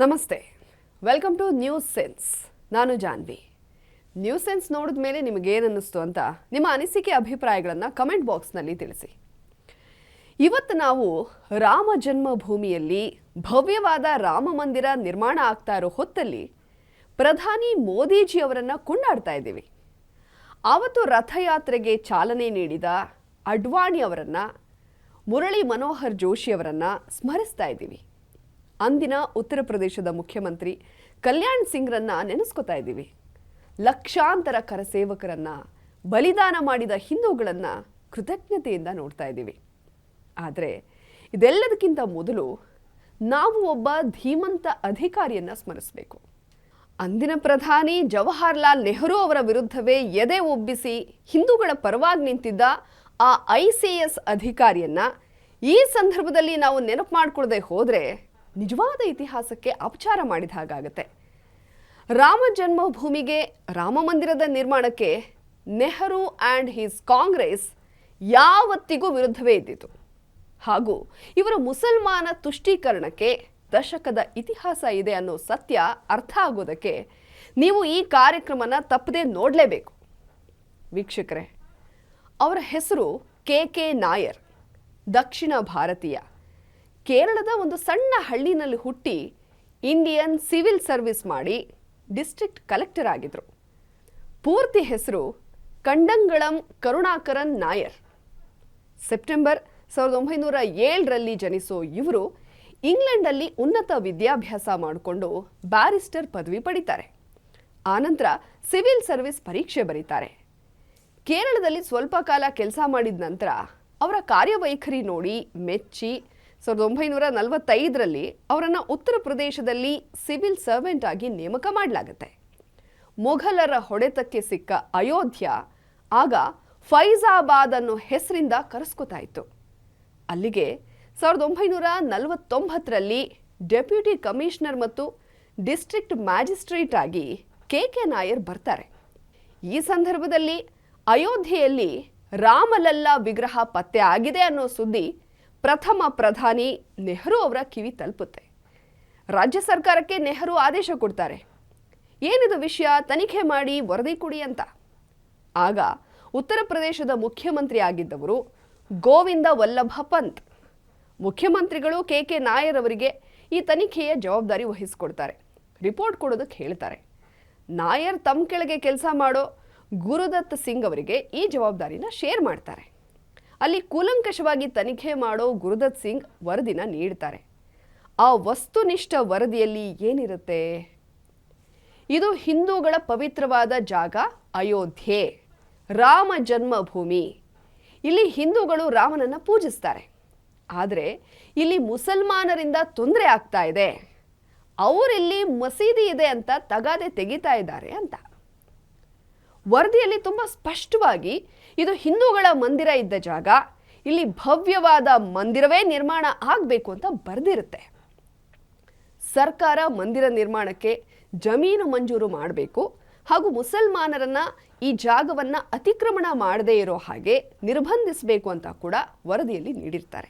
ನಮಸ್ತೆ. Welcome two news sense ನಾನು Janhvi. News sense ನೋಡಿದ ಮೇಲೆ ನಿಮಗೇನು ಅನ್ನಿಸ್ತು ಅಂತ ನಿಮ್ಮ ಅನಿಸಿಕೆ ಅಭಿಪ್ರಾಯಗಳನ್ನು ಕಮೆಂಟ್ ಬಾಕ್ಸ್ನಲ್ಲಿ ತಿಳಿಸಿ. ಇವತ್ತು ನಾವು ರಾಮ ಜನ್ಮಭೂಮಿಯಲ್ಲಿ ಭವ್ಯವಾದ ರಾಮ ಮಂದಿರ ನಿರ್ಮಾಣ ಆಗ್ತಾ ಇರೋ ಹೊತ್ತಲ್ಲಿ ಪ್ರಧಾನಿ ಮೋದಿಜಿ ಅವರನ್ನು ಕೊಂಡಾಡ್ತಾ ಇದ್ದೀವಿ. ಆವತ್ತು ರಥಯಾತ್ರೆಗೆ ಚಾಲನೆ ನೀಡಿದ ಅಡ್ವಾಣಿ ಅವರನ್ನು, ಮುರಳಿ ಮನೋಹರ್ ಜೋಶಿ ಅವರನ್ನು ಸ್ಮರಿಸ್ತಾ ಇದ್ದೀವಿ. ಅಂದಿನ ಉತ್ತರ ಪ್ರದೇಶದ ಮುಖ್ಯಮಂತ್ರಿ ಕಲ್ಯಾಣ್ ಸಿಂಗ್ರನ್ನ ನೆನೆಸ್ಕೊತಾ ಇದ್ದೀವಿ. ಲಕ್ಷಾಂತರ ಕರಸೇವಕರನ್ನ ಬಲಿದಾನ ಮಾಡಿದ ಹಿಂದೂಗಳನ್ನ ಕೃತಜ್ಞತೆಯಿಂದ ನೋಡ್ತಾ ಇದ್ದೀವಿ. ಆದರೆ ಇದೆಲ್ಲದಕ್ಕಿಂತ ಮೊದಲು ನಾವು ಒಬ್ಬ ಧೀಮಂತ ಅಧಿಕಾರಿಯನ್ನ ಸ್ಮರಿಸಬೇಕು. ಅಂದಿನ ಪ್ರಧಾನಿ ಜವಾಹರ್ಲಾಲ್ ನೆಹರು ಅವರ ವಿರುದ್ಧವೇ ಎದೆ ಒಬ್ಬಿಸಿ ಹಿಂದೂಗಳ ಪರವಾಗಿ ನಿಂತಿದ್ದ ಆ ಐ ಸಿ ಎಸ್ ಅಧಿಕಾರಿಯನ್ನು ಈ ಸಂದರ್ಭದಲ್ಲಿ ನಾವು ನೆನಪು ಮಾಡಿಕೊಳ್ಳದೆ ಹೋದರೆ ನಿಜವಾದ ಇತಿಹಾಸಕ್ಕೆ ಅಪಚಾರ ಮಾಡಿದ ಹಾಗಾಗತ್ತೆ. ರಾಮ ಜನ್ಮಭೂಮಿಗೆ ರಾಮ ಮಂದಿರದ ನಿರ್ಮಾಣಕ್ಕೆ ನೆಹರು ಆ್ಯಂಡ್ ಹಿಸ್ ಕಾಂಗ್ರೆಸ್ ಯಾವತ್ತಿಗೂ ವಿರುದ್ಧವೇ ಇದ್ದಿತು. ಹಾಗೂ ಇವರ ಮುಸಲ್ಮಾನ ತುಷ್ಟೀಕರಣಕ್ಕೆ ದಶಕದ ಇತಿಹಾಸ ಇದೆ ಅನ್ನೋ ಸತ್ಯ ಅರ್ಥ ಆಗೋದಕ್ಕೆ ನೀವು ಈ ಕಾರ್ಯಕ್ರಮನ ತಪ್ಪದೆ ನೋಡಲೇಬೇಕು. ವೀಕ್ಷಕರೇ, ಅವರ ಹೆಸರು ಕೆ ಕೆ ನಾಯರ್, ದಕ್ಷಿಣ ಭಾರತೀಯ. ಕೇರಳದ ಒಂದು ಸಣ್ಣ ಹಳ್ಳಿನಲ್ಲಿ ಹುಟ್ಟಿ ಇಂಡಿಯನ್ ಸಿವಿಲ್ ಸರ್ವಿಸ್ ಮಾಡಿ ಡಿಸ್ಟ್ರಿಕ್ಟ್ ಕಲೆಕ್ಟರ್ ಆಗಿದ್ರು. ಪೂರ್ತಿ ಹೆಸರು ಕಂಡಂಗಳಂ ಕರುಣಾಕರನ್ ನಾಯರ್. ಸೆಪ್ಟೆಂಬರ್ ಸಾವಿರದ ಒಂಬೈನೂರ ಏಳರಲ್ಲಿ ಜನಿಸೋ ಇವರು ಇಂಗ್ಲೆಂಡಲ್ಲಿ ಉನ್ನತ ವಿದ್ಯಾಭ್ಯಾಸ ಮಾಡಿಕೊಂಡು ಬ್ಯಾರಿಸ್ಟರ್ ಪದವಿ ಪಡಿತಾರೆ. ಆನಂತರ ಸಿವಿಲ್ ಸರ್ವಿಸ್ ಪರೀಕ್ಷೆ ಬರೀತಾರೆ. ಕೇರಳದಲ್ಲಿ ಸ್ವಲ್ಪ ಕಾಲ ಕೆಲಸ ಮಾಡಿದ ನಂತರ ಅವರ ಕಾರ್ಯವೈಖರಿ ನೋಡಿ ಮೆಚ್ಚಿ ಸಾವಿರದ ಒಂಬೈನೂರ ನಲವತ್ತೈದರಲ್ಲಿ ಅವರನ್ನು ಉತ್ತರ ಪ್ರದೇಶದಲ್ಲಿ ಸಿವಿಲ್ ಸರ್ವೆಂಟ್ ಆಗಿ ನೇಮಕ ಮಾಡಲಾಗುತ್ತೆ. ಮೊಘಲರ ಹೊಡೆತಕ್ಕೆ ಸಿಕ್ಕ ಅಯೋಧ್ಯ ಆಗ ಫೈಜಾಬಾದ್ ಅನ್ನೋ ಹೆಸರಿಂದ ಕರೆಸ್ಕೊತಾ ಇತ್ತು ಅಲ್ಲಿಗೆ ಸಾವಿರದ ಒಂಬೈನೂರ ನಲವತ್ತೊಂಬತ್ತರಲ್ಲಿ ಡೆಪ್ಯೂಟಿ ಕಮಿಷನರ್ ಮತ್ತು ಡಿಸ್ಟ್ರಿಕ್ಟ್ ಮ್ಯಾಜಿಸ್ಟ್ರೇಟ್ ಆಗಿ ಕೆ ಕೆ ನಾಯರ್ ಬರ್ತಾರೆ. ಈ ಸಂದರ್ಭದಲ್ಲಿ ಅಯೋಧ್ಯೆಯಲ್ಲಿ ರಾಮಲಲ್ಲಾ ವಿಗ್ರಹ ಪತ್ತೆ ಆಗಿದೆ ಅನ್ನೋ ಸುದ್ದಿ ಪ್ರಥಮ ಪ್ರಧಾನಿ ನೆಹರು ಅವರ ಕಿವಿ ತಲುಪುತ್ತೆ. ರಾಜ್ಯ ಸರ್ಕಾರಕ್ಕೆ ನೆಹರು ಆದೇಶ ಕೊಡ್ತಾರೆ. ಏನಿದು ವಿಷಯ ತನಿಖೆ ಮಾಡಿ ವರದಿ ಕೊಡಿ ಅಂತ. ಆಗ ಉತ್ತರ ಪ್ರದೇಶದ ಮುಖ್ಯಮಂತ್ರಿ ಆಗಿದ್ದವರು ಗೋವಿಂದ ವಲ್ಲಭ ಪಂತ್. ಮುಖ್ಯಮಂತ್ರಿಗಳು ಕೆ ಕೆ ನಾಯರ್ ಅವರಿಗೆ ಈ ತನಿಖೆಯ ಜವಾಬ್ದಾರಿ ವಹಿಸಿಕೊಡ್ತಾರೆ. ರಿಪೋರ್ಟ್ ಕೊಡೋದಕ್ಕೆ ಹೇಳ್ತಾರೆ. ನಾಯರ್ ತಮ್ಮ ಕೆಳಗೆ ಕೆಲಸ ಮಾಡೋ ಗುರುದತ್ ಸಿಂಗ್ ಅವರಿಗೆ ಈ ಜವಾಬ್ದಾರಿನ ಶೇರ್ ಮಾಡ್ತಾರೆ. ಅಲ್ಲಿ ಕೂಲಂಕಷವಾಗಿ ತನಿಖೆ ಮಾಡೋ ಗುರುದತ್ ಸಿಂಗ್ ವರದಿನ ನೀಡ್ತಾರೆ. ಆ ವಸ್ತುನಿಷ್ಠ ವರದಿಯಲ್ಲಿ ಏನಿರುತ್ತೆ? ಇದು ಹಿಂದೂಗಳ ಪವಿತ್ರವಾದ ಜಾಗ ಅಯೋಧ್ಯೆ, ರಾಮ ಜನ್ಮಭೂಮಿ. ಇಲ್ಲಿ ಹಿಂದೂಗಳು ರಾಮನನ್ನು ಪೂಜಿಸ್ತಾರೆ. ಆದರೆ ಇಲ್ಲಿ ಮುಸಲ್ಮಾನರಿಂದ ತೊಂದರೆ ಆಗ್ತಾ ಇದೆ. ಅವರಿಲ್ಲಿ ಮಸೀದಿ ಇದೆ ಅಂತ ತಗಾದೆ ತೆಗಿತಾ ಇದ್ದಾರೆ ಅಂತ. ವರದಿಯಲ್ಲಿ ತುಂಬ ಸ್ಪಷ್ಟವಾಗಿ ಇದು ಹಿಂದೂಗಳ ಮಂದಿರ ಇದ್ದ ಜಾಗ. ಇಲ್ಲಿ ಭವ್ಯವಾದ ಮಂದಿರವೇ ನಿರ್ಮಾಣ ಆಗಬೇಕು ಅಂತ ಬರೆದಿರುತ್ತೆ. ಸರ್ಕಾರ ಮಂದಿರ ನಿರ್ಮಾಣಕ್ಕೆ ಜಮೀನು ಮಂಜೂರು ಮಾಡಬೇಕು. ಹಾಗೂ ಮುಸಲ್ಮಾನರನ್ನ ಈ ಜಾಗವನ್ನ ಅತಿಕ್ರಮಣ ಮಾಡದೇ ಇರೋ ಹಾಗೆ ನಿರ್ಬಂಧಿಸಬೇಕು ಅಂತ ಕೂಡ ವರದಿಯಲ್ಲಿ ನೀಡಿರ್ತಾರೆ.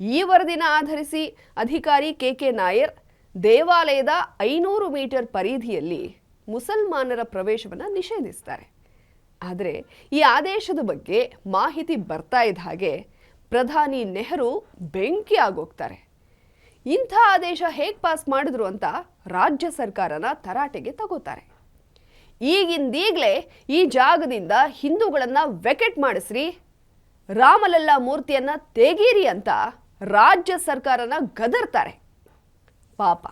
ಈ ವರದಿನ ಆಧರಿಸಿ ಅಧಿಕಾರಿ ಕೆ ಕೆ ನಾಯರ್ ದೇವಾಲಯದ ಐನೂರು ಮೀಟರ್ ಪರಿಧಿಯಲ್ಲಿ ಮುಸಲ್ಮಾನರ ಪ್ರವೇಶವನ್ನು ನಿಷೇಧಿಸ್ತಾರೆ. ಆದರೆ ಈ ಆದೇಶದ ಬಗ್ಗೆ ಮಾಹಿತಿ ಬರ್ತಾ ಇದ್ದ ಹಾಗೆ ಪ್ರಧಾನಿ ನೆಹರು ಬೆಂಕಿ ಆಗೋಗ್ತಾರೆ. ಇಂಥ ಆದೇಶ ಹೇಗೆ ಪಾಸ್ ಮಾಡಿದ್ರು ಅಂತ ರಾಜ್ಯ ಸರ್ಕಾರನ ತರಾಟೆಗೆ ತಗೋತಾರೆ. ಈಗಿಂದೀಗಲೇ ಈ ಜಾಗದಿಂದ ಹಿಂದೂಗಳನ್ನು ವೆಕೆಟ್ ಮಾಡಿಸ್ರಿ, ರಾಮಲಲ್ಲಾ ಮೂರ್ತಿಯನ್ನು ತೆಗೀರಿ ಅಂತ ರಾಜ್ಯ ಸರ್ಕಾರನ ಗದರ್ತಾರೆ. ಪಾಪ.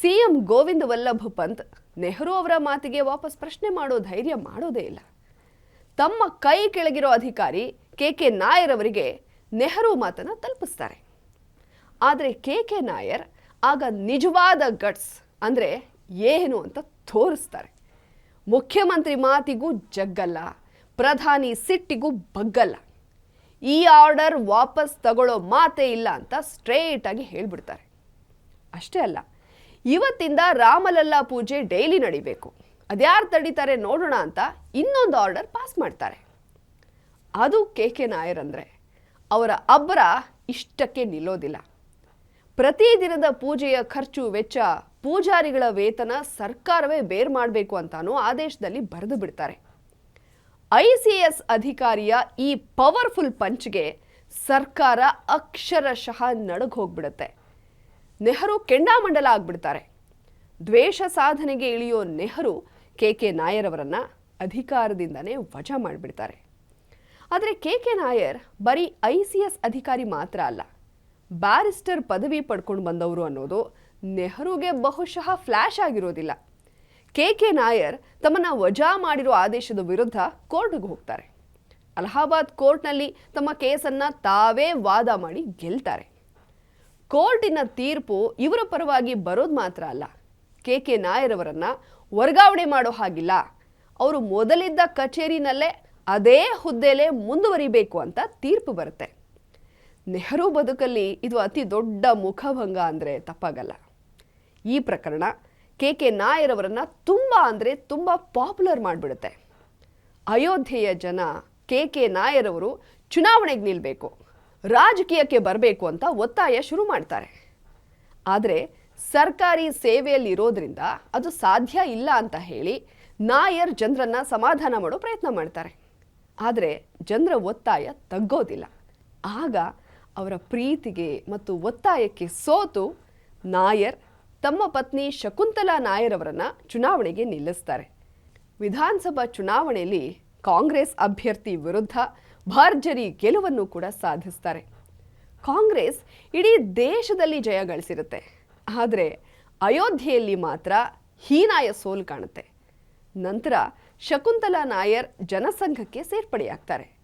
ಸಿಎಂ ಗೋವಿಂದ ವಲ್ಲಭ ಪಂತ್ ನೆಹರು ಅವರ ಮಾತಿಗೆ ವಾಪಸ್ ಪ್ರಶ್ನೆ ಮಾಡೋ ಧೈರ್ಯ ಮಾಡೋದೇ ಇಲ್ಲ. ತಮ್ಮ ಕೈ ಕೆಳಗಿರೋ ಅಧಿಕಾರಿ ಕೆ ಕೆ ನಾಯರ್ ಅವರಿಗೆ ನೆಹರು ಮಾತನ್ನು ತಲುಪಿಸ್ತಾರೆ. ಆದರೆ ಕೆ ಕೆ ನಾಯರ್ ಆಗ ನಿಜವಾದ ಗಟ್ಸ್ ಅಂದರೆ ಏನು ಅಂತ ತೋರಿಸ್ತಾರೆ. ಮುಖ್ಯಮಂತ್ರಿ ಮಾತಿಗೂ ಜಗ್ಗಲ್ಲ, ಪ್ರಧಾನಿ ಸಿಟ್ಟಿಗೂ ಬಗ್ಗಲ್ಲ. ಈ ಆರ್ಡರ್ ವಾಪಸ್ ತಗೊಳ್ಳೋ ಮಾತೇ ಇಲ್ಲ ಅಂತ ಸ್ಟ್ರೇಟಾಗಿ ಹೇಳ್ಬಿಡ್ತಾರೆ. ಅಷ್ಟೇ ಅಲ್ಲ, ಇವತ್ತಿಂದ ರಾಮಲಲ್ಲಾ ಪೂಜೆ ಡೈಲಿ ನಡಿಬೇಕು. ಅದ್ಯಾರು ತಡೀತಾರೆ ನೋಡೋಣ ಅಂತ ಇನ್ನೊಂದು ಆರ್ಡರ್ ಪಾಸ್ ಮಾಡ್ತಾರೆ. ಅದು ಕೆ ಕೆ ನಾಯರ್ ಅಂದರೆ ಅವರ ಅಬ್ಬರ ಇಷ್ಟಕ್ಕೆ ನಿಲ್ಲೋದಿಲ್ಲ. ಪ್ರತಿದಿನದ ಪೂಜೆಯ ಖರ್ಚು ವೆಚ್ಚ ಪೂಜಾರಿಗಳ ವೇತನ ಸರ್ಕಾರವೇ ಬೇರ್ ಮಾಡಬೇಕು ಅಂತಾನೂ ಆದೇಶದಲ್ಲಿ ಬರೆದು ಬಿಡ್ತಾರೆ. ಐ ಸಿ ಎಸ್ ಅಧಿಕಾರಿಯ ಈ ಪವರ್ಫುಲ್ ಪಂಚ್ಗೆ ಸರ್ಕಾರ ಅಕ್ಷರಶಃ ನಡುಗ್ ಹೋಗ್ಬಿಡುತ್ತೆ ನೆಹರು ಕೆಂಡಾಮಂಡಲ ಆಗ್ಬಿಡ್ತಾರೆ. ದ್ವೇಷ ಸಾಧನೆಗೆ ಇಳಿಯೋ ನೆಹರು ಕೆ ಕೆ ಅವರನ್ನು ಅಧಿಕಾರದಿಂದನೇ ವಜಾ ಮಾಡಿಬಿಡ್ತಾರೆ. ಆದರೆ ಕೆ ಕೆ ನಾಯರ್ ಬರೀ ಐ ಸಿ ಎಸ್ ಅಧಿಕಾರಿ ಮಾತ್ರ ಅಲ್ಲ, ಬ್ಯಾರಿಸ್ಟರ್ ಪದವಿ ಪಡ್ಕೊಂಡು ಬಂದವರು ಅನ್ನೋದು ನೆಹರುಗೆ ಬಹುಶಃ ಫ್ಲ್ಯಾಶ್ ಆಗಿರೋದಿಲ್ಲ. ಕೆ ಕೆ ನಾಯರ್ ತಮ್ಮನ್ನು ವಜಾ ಮಾಡಿರೋ ಆದೇಶದ ವಿರುದ್ಧ ಕೋರ್ಟ್ಗೆ ಹೋಗ್ತಾರೆ. ಅಲಹಾಬಾದ್ ಕೋರ್ಟ್ನಲ್ಲಿ ತಮ್ಮ ಕೇಸನ್ನು ತಾವೇ ವಾದ ಮಾಡಿ ಗೆಲ್ತಾರೆ. ಕೋರ್ಟಿನ ತೀರ್ಪು ಇವರ ಪರವಾಗಿ ಬರೋದು ಮಾತ್ರ ಅಲ್ಲ, ಕೆ ಕೆ ನಾಯರ್ ಅವರನ್ನ ವರ್ಗಾವಣೆ ಮಾಡೋ ಹಾಗಿಲ್ಲ. ಅವರು ಮೊದಲಿದ್ದ ಕಚೇರಿನಲ್ಲೇ ಅದೇ ಹುದ್ದೆಲೇ ಮುಂದುವರಿಬೇಕು ಅಂತ ತೀರ್ಪು ಬರುತ್ತೆ. ನೆಹರು ಬದುಕಲ್ಲಿ ಇದು ಅತಿ ದೊಡ್ಡ ಮುಖಭಂಗ ಅಂದರೆ ತಪ್ಪಾಗಲ್ಲ. ಈ ಪ್ರಕರಣ ಕೆ ಕೆ ನಾಯರ್ ಅವರನ್ನು ತುಂಬ ಅಂದರೆ ತುಂಬ ಪಾಪ್ಯುಲರ್ ಮಾಡಿಬಿಡುತ್ತೆ. ಅಯೋಧ್ಯೆಯ ಜನ ಕೆ ಕೆ ಅವರು ಚುನಾವಣೆಗೆ ನಿಲ್ಲಬೇಕು ರಾಜಕೀಯಕ್ಕೆ ಬರಬೇಕು ಅಂತ ಒತ್ತಾಯ ಶುರು ಮಾಡ್ತಾರೆ. ಆದರೆ ಸರ್ಕಾರಿ ಸೇವೆಯಲ್ಲಿ ಇರೋದ್ರಿಂದ ಅದು ಸಾಧ್ಯ ಇಲ್ಲ ಅಂತ ಹೇಳಿ ನಾಯರ್ ಜನರನ್ನ ಸಮಾಧಾನ ಮಾಡೋ ಪ್ರಯತ್ನ ಮಾಡ್ತಾರೆ. ಆದರೆ ಜನರ ಒತ್ತಾಯ ತಗ್ಗೋದಿಲ್ಲ. ಆಗ ಅವರ ಪ್ರೀತಿಗೆ ಮತ್ತು ಒತ್ತಾಯಕ್ಕೆ ಸೋತು ನಾಯರ್ ತಮ್ಮ ಪತ್ನಿ ಶಕುಂತಲಾ ನಾಯರ್ ಅವರನ್ನ ಚುನಾವಣೆಗೆ ನಿಲ್ಲಿಸ್ತಾರೆ. ವಿಧಾನಸಭಾ ಚುನಾವಣೆಯಲ್ಲಿ ಕಾಂಗ್ರೆಸ್ ಅಭ್ಯರ್ಥಿ ವಿರುದ್ಧ ಭರ್ಜರಿ ಗೆಲುವನ್ನು ಕೂಡ ಸಾಧಿಸ್ತಾರೆ. ಕಾಂಗ್ರೆಸ್ ಇಡೀ ದೇಶದಲ್ಲಿ ಜಯ ಗಳಿಸಿರುತ್ತೆ. ಆದರೆ ಅಯೋಧ್ಯೆಯಲ್ಲಿ ಮಾತ್ರ ಹೀನಾಯ ಸೋಲು ಕಾಣುತ್ತೆ. ನಂತರ ಶಕುಂತಲಾ ನಾಯರ್ ಜನಸಂಘಕ್ಕೆ ಸೇರ್ಪಡೆಯಾಗ್ತಾರೆ.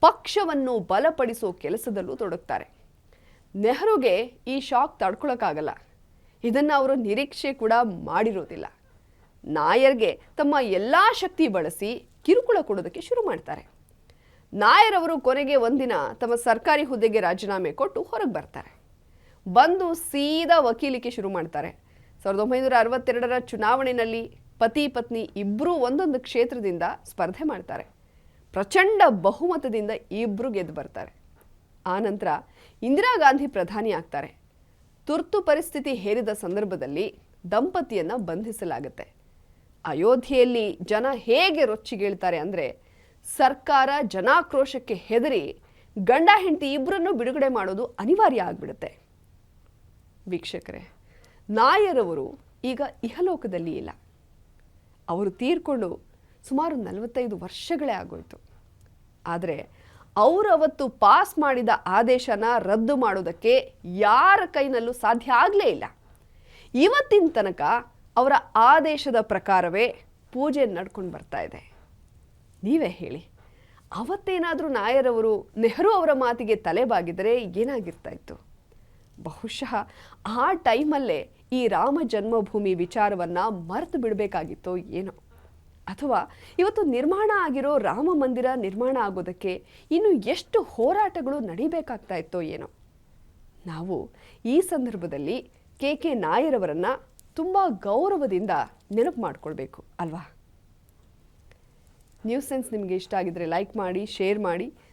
ಪಕ್ಷವನ್ನು ಬಲಪಡಿಸೋ ಕೆಲಸದಲ್ಲೂ ತೊಡಗ್ತಾರೆ. ನೆಹರುಗೆ ಈ ಶಾಕ್ ತಡ್ಕೊಳಕ್ಕಾಗಲ್ಲ. ಇದನ್ನು ಅವರು ನಿರೀಕ್ಷೆ ಕೂಡ ಮಾಡಿರೋದಿಲ್ಲ. ನಾಯರ್ಗೆ ತಮ್ಮ ಎಲ್ಲ ಶಕ್ತಿ ಬಳಸಿ ಕಿರುಕುಳ ಕೊಡೋದಕ್ಕೆ ಶುರು ಮಾಡ್ತಾರೆ. ನಾಯರ್ ಅವರು ಕೊನೆಗೆ ಒಂದಿನ ತಮ್ಮ ಸರ್ಕಾರಿ ಹುದ್ದೆಗೆ ರಾಜೀನಾಮೆ ಕೊಟ್ಟು ಹೊರಗೆ ಬರ್ತಾರೆ. ಬಂದು ಸೀದಾ ವಕೀಲಿಕೆ ಶುರು ಮಾಡ್ತಾರೆ. ಸಾವಿರದ ಒಂಬೈನೂರ ಅರವತ್ತೆರಡರ ಚುನಾವಣೆಯಲ್ಲಿ ಪತಿ, ಪತ್ನಿ ಇಬ್ಬರೂ ಒಂದೊಂದು ಕ್ಷೇತ್ರದಿಂದ ಸ್ಪರ್ಧೆ ಮಾಡ್ತಾರೆ. ಪ್ರಚಂಡ ಬಹುಮತದಿಂದ ಇಬ್ಬರು ಗೆದ್ದು ಬರ್ತಾರೆ. ಆನಂತರ ಇಂದಿರಾ ಗಾಂಧಿ ಪ್ರಧಾನಿ ಆಗ್ತಾರೆ. ತುರ್ತು ಪರಿಸ್ಥಿತಿ ಹೇರಿದ ಸಂದರ್ಭದಲ್ಲಿ ದಂಪತಿಯನ್ನು ಬಂಧಿಸಲಾಗುತ್ತೆ. ಅಯೋಧ್ಯೆಯಲ್ಲಿ ಜನ ಹೇಗೆ ರೊಚ್ಚಿಗೇಳ್ತಾರೆ ಅಂದರೆ ಸರ್ಕಾರ ಜನಾಕ್ರೋಶಕ್ಕೆ ಹೆದರಿ ಗಂಡ, ಹೆಂಡತಿ ಇಬ್ಬರನ್ನು ಬಿಡುಗಡೆ ಮಾಡೋದು ಅನಿವಾರ್ಯ ಆಗಿಬಿಡುತ್ತೆ. ವೀಕ್ಷಕರೇ, ನಾಯರವರು ಈಗ ಇಹಲೋಕದಲ್ಲಿ ಇಲ್ಲ. ಅವರು ತೀರ್ಕೊಂಡು ಸುಮಾರು ನಲವತ್ತೈದು ವರ್ಷಗಳೇ ಆಗೋಯ್ತು. ಆದರೆ ಅವರು ಪಾಸ್ ಮಾಡಿದ ಆದೇಶನ ರದ್ದು ಮಾಡೋದಕ್ಕೆ ಯಾರ ಕೈನಲ್ಲೂ ಸಾಧ್ಯ ಆಗಲೇ ಇಲ್ಲ. ಇವತ್ತಿನ ತನಕ ಅವರ ಆದೇಶದ ಪ್ರಕಾರವೇ ಪೂಜೆ ನಡ್ಕೊಂಡು ಬರ್ತಾ ಇದೆ. ನೀವೇ ಹೇಳಿ, ಅವತ್ತೇನಾದರೂ ನಾಯರವರು ನೆಹರು ಅವರ ಮಾತಿಗೆ ತಲೆಬಾಗಿದರೆ ಏನಾಗಿರ್ತಾ ಇತ್ತು? ಬಹುಶಃ ಆ ಟೈಮಲ್ಲೇ ಈ ರಾಮ ಜನ್ಮಭೂಮಿ ವಿಚಾರವನ್ನು ಮರೆತು ಬಿಡಬೇಕಾಗಿತ್ತೋ ಏನೋ. ಅಥವಾ ಇವತ್ತು ನಿರ್ಮಾಣ ಆಗಿರೋ ರಾಮ ಮಂದಿರ ನಿರ್ಮಾಣ ಆಗೋದಕ್ಕೆ ಇನ್ನು ಎಷ್ಟು ಹೋರಾಟಗಳು ನಡಿಬೇಕಾಗ್ತಾ ಇತ್ತೋ ಏನೋ. ನಾವು ಈ ಸಂದರ್ಭದಲ್ಲಿ ಕೆ ಕೆ ನಾಯರವರನ್ನು ತುಂಬ ಗೌರವದಿಂದ ನೆನಪು ಮಾಡ್ಕೊಳ್ಬೇಕು, ಅಲ್ವಾ? ನ್ಯೂಸ್ ಸೆನ್ಸ್ ನಿಮಗೆ ಇಷ್ಟ ಆಗಿದ್ರೆ ಲೈಕ್ ಮಾಡಿ ಶೇರ್ ಮಾಡಿ.